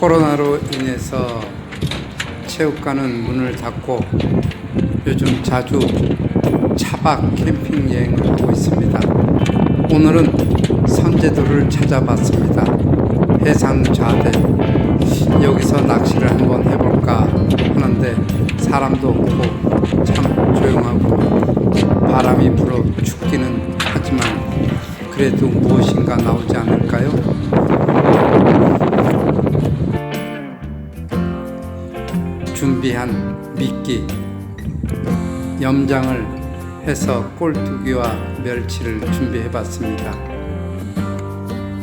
코로나로 인해서 체육관은 문을 닫고 요즘 자주 차박 캠핑 여행을 하고 있습니다. 오늘은 선제도를 찾아봤습니다. 해상 좌대. 여기서 낚시를 한번 해볼까 하는데 사람도 없고 참 조용하고 바람이 불어 춥기는 하지만 그래도 무엇인가 나오지 준비한 미끼, 염장을 해서 꼴뚜기와 멸치를 준비해 봤습니다.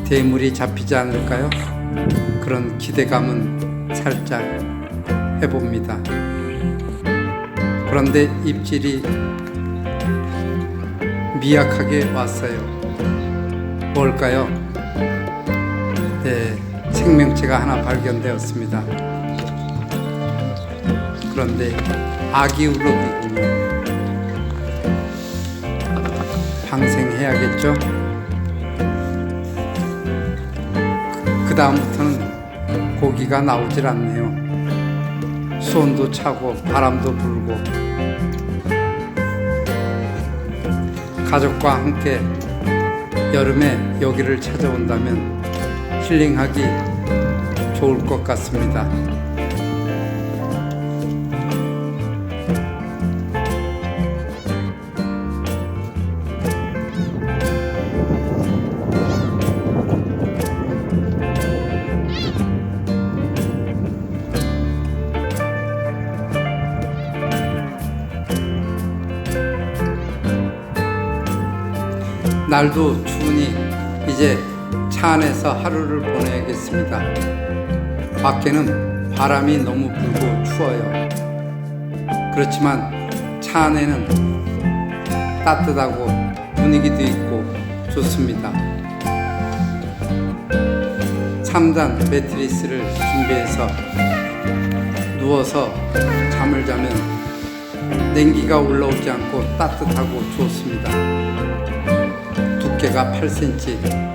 대물이 잡히지 않을까요? 그런 기대감은 살짝 해봅니다. 그런데 입질이 미약하게 왔어요. 뭘까요? 네, 생명체가 하나 발견되었습니다. 그런데 아기 우럭이군요. 방생해야겠죠? 그 다음부터는 고기가 나오질 않네요. 수온도 차고 바람도 불고 가족과 함께 여름에 여기를 찾아온다면 힐링하기 좋을 것 같습니다. 날도 추우니 이제 차 안에서 하루를 보내야겠습니다. 밖에는 바람이 너무 불고 추워요. 그렇지만 차 안에는 따뜻하고 분위기도 있고 좋습니다. 3단 매트리스를 준비해서 누워서 잠을 자면 냉기가 올라오지 않고 따뜻하고 좋습니다. 두께가 8cm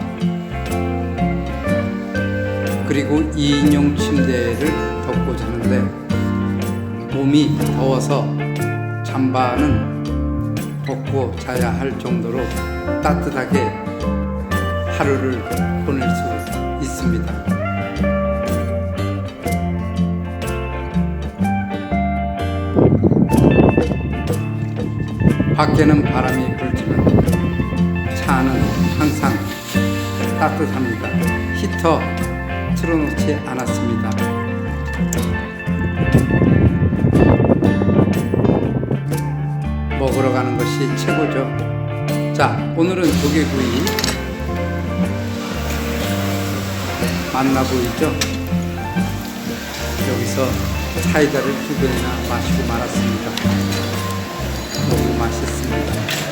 그리고 2인용 침대를 덮고 자는데 몸이 더워서 잠바는 벗고 자야 할 정도로 따뜻하게 하루를 보낼 수 있습니다. 밖에는 바람이 불지만 차는 항상 따뜻합니다. 히터 틀어놓지 않았습니다. 먹으러 가는 것이 최고죠. 자, 오늘은 조개구이 만나 보이죠? 여기서 사이다를 두 병이나 마시고 말았습니다. 너무 맛있습니다.